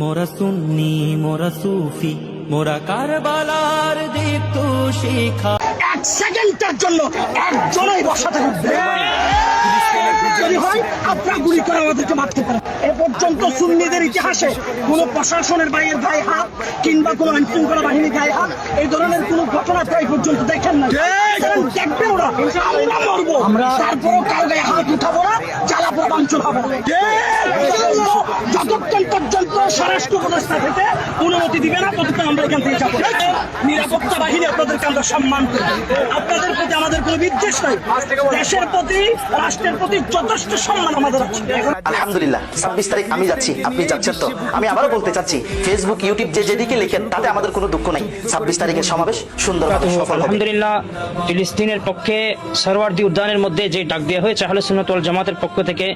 মোরা সুন্নি মোরা সুফি মোরা কারবালার দীপ্ত শিখা এক সেকেন্ডের জন্য একজনই বসাতে হবে। যদি হয় আপনার গুলি করে আমাদেরকে মারতে পারে এ পর্যন্ত সুন্নিদের ইতিহাসে কোন প্রশাসনের বাইরের গায়ে হাত কিংবা কোন আইন শৃঙ্খলা বাহিনীর গায়ে হাত এই ধরনের কোন ঘটনা প্রায় পর্যন্ত দেখেন না কারণ ওরা আমরা মরবো। তারপরও কারও গায়ে হাত যতক্ষণ পর্যন্ত স্বরাষ্ট্র থেকে অনুমতি দিবে না ততক্ষণ আমরা এখান থেকে যাব নিরাপত্তা বাহিনী সম্মান আপনাদের প্রতি আমাদের কোনো বিদ্বেষ নাই দেশের প্রতি রাষ্ট্রের প্রতি যথেষ্ট সম্মান আমাদের আলহামদুলিল্লাহ, ছাব্বিশ তারিখ আমি যাচ্ছি, আপনি যাচ্ছেন তো? আমি আবারও বলতে চাচ্ছি ফেসবুক ইউটিউব যে যেদিকে লেখেন, তাতে আমাদের কোনো দুঃখ নাই। ছাব্বিশ তারিখের সমাবেশ সফল আলহামদুলিল্লাহ, ফিলিস্তিনের পক্ষে সরওয়ার্দি উদ্যানের মধ্যে যে ডাক দেওয়া হয়েছে, আহলে জামাতের পক্ষ থেকে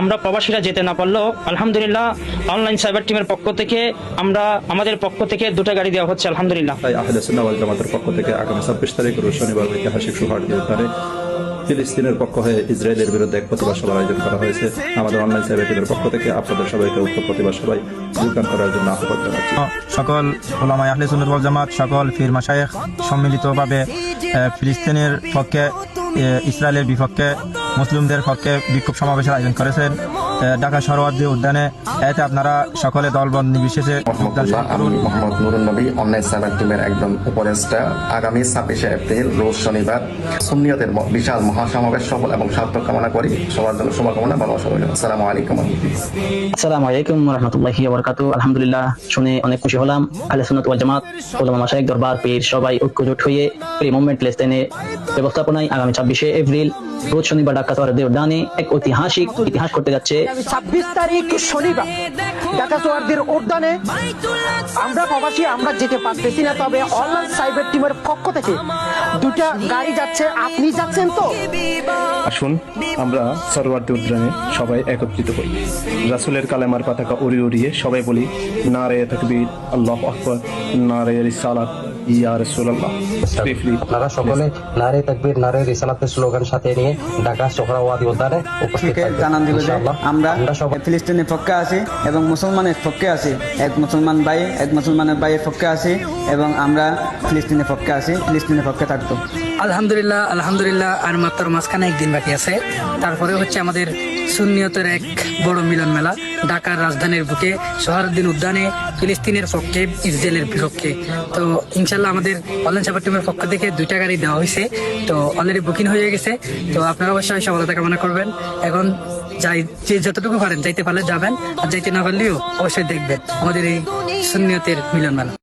আমরা প্রবাসীরা যেতে না পারলেও আলহামদুলিল্লাহ অনলাইন সাইবার টিমের পক্ষ থেকে আমরা আমাদের পক্ষ থেকে দুটো গাড়ি দেওয়া হচ্ছে আলহামদুলিল্লাহ। তাই আহলে সুন্নাহ জামাতের পক্ষ থেকে আগামী ছাব্বিশ তারিখ রোজ শনিবার ঐতিহাসিক উদ্যানে ফিলিস্তিনের পক্ষ হয়ে ইসরায়েলের বিরুদ্ধে এক প্রতিবাদ সভার আয়োজন করা হয়েছে। আমাদের অনলাইন সাইবার টিমের পক্ষ থেকে আপনাদের সবাইকে উক্ত প্রতিবাদ সভায় যোগদান করার জন্য আহ্বান জানাচ্ছি। সকল ওলামাই আহলে সুন্নাত ওয়াল জামাত সকল ফির মাশায়েখ সম্মিলিতভাবে ফিলিস্তিনের পক্ষে ইসরায়েলের বিপক্ষে মুসলিমদের পক্ষে বিক্ষোভ সমাবেশের আয়োজন করেছেন ঢাকা সরোয়ার্দী উদ্যানে। এতে আপনারা সকলে দলবন্ধ নির্বিশেষে আমি মোহাম্মদ নুরুন নবী অনলাইন টিমের একদম উপদেষ্টা। আগামী ছাব্বিশে এপ্রিল রোজ শনিবার সুন্নিয়তের বিশাল মহাসমাবেশ সফল এবং সার্থক কামনা করি। সবার জন্য শুভকামনা ভালো সবাই আসসালামু আলাইকুম। রহমতুল্লাহ আসসালামু আলাইকুম রহমতুল্লাহি ওবরাকাতু। আলহামদুলিল্লাহ শুনে অনেক খুশি হলাম। সুন্নাত ওয়াল জামাত ওলামা মাশায়েখ দরবার পীর সবাই ঐক্যজোট হয়ে প্রি মুভমেন্ট ব্যবস্থাপনায় আগামী ছাব্বিশে এপ্রিল রোজ শনিবার ঢাকা শহরের উদ্যানে এক ঐতিহাসিক ইতিহাস করতে যাচ্ছে। ছাব্বিশ তারিখ শনিবার ঢাকা সোয়ারদের উদ্যানে আমরা প্রবাসী আমরা যেতে পারতেছি না তবে অনলাইন সাইবার টিমের পক্ষ থেকে দুটা গাড়ি যাচ্ছে। আপনি যাচ্ছেন তো? আসুন আমরা সরওয়ার্দী উদ্যানে সবাই একত্রিত হই। রাসুলের কালেমার পতাকা উড়িয়ে উড়িয়ে সবাই বলি নারে তকবীর আল্লাহ আকবর নারে রিসালাত। ইয়া রাসূলুল্লাহ। আপনারা সকলে নারে তাকবীর নারে রিসালাতের স্লোগান সাথে নিয়ে ঢাকা সোহরাওয়াদী উদ্যানে উপস্থিত জানান দিল যে আমরা আমরা সবাই ফিলিস্তিনের পক্ষে আছি এবং মুসলমানের পক্ষে আছি। এক মুসলমান ভাই এক মুসলমানের ভাইয়ের পক্ষে আছি এবং আমরা ফিলিস্তিনের পক্ষে আছি। ফিলিস্তিনের পক্ষে থাকতো আলহামদুলিল্লাহ আলহামদুলিল্লাহ, আর মাত্র মাঝখানে একদিন বাকি আছে। তারপরে হচ্ছে আমাদের সুন্নিয়তের এক বড় মিলন মেলা, ঢাকার রাজধানীর বুকে সোহারুদ্দিন উদ্যানে, ফিলিস্তিনের পক্ষে, ইসরায়েলের বিপক্ষে। তো ইনশাল্লাহ আমাদের অনলাইন সাপোর্ট টিমের পক্ষ থেকে দুইটা গাড়ি দেওয়া হয়েছে। তো অলরেডি বুকিং হয়ে গেছে। তো আপনারা অবশ্যই সফলতা কামনা করবেন। এখন যাই, যে যতটুকু পারেন, যাইতে পারলে যাবেন। আর যাইতে না পারলেও অবশ্যই দেখবেন আমাদের এই সুন্নিয়তের মিলন মেলা।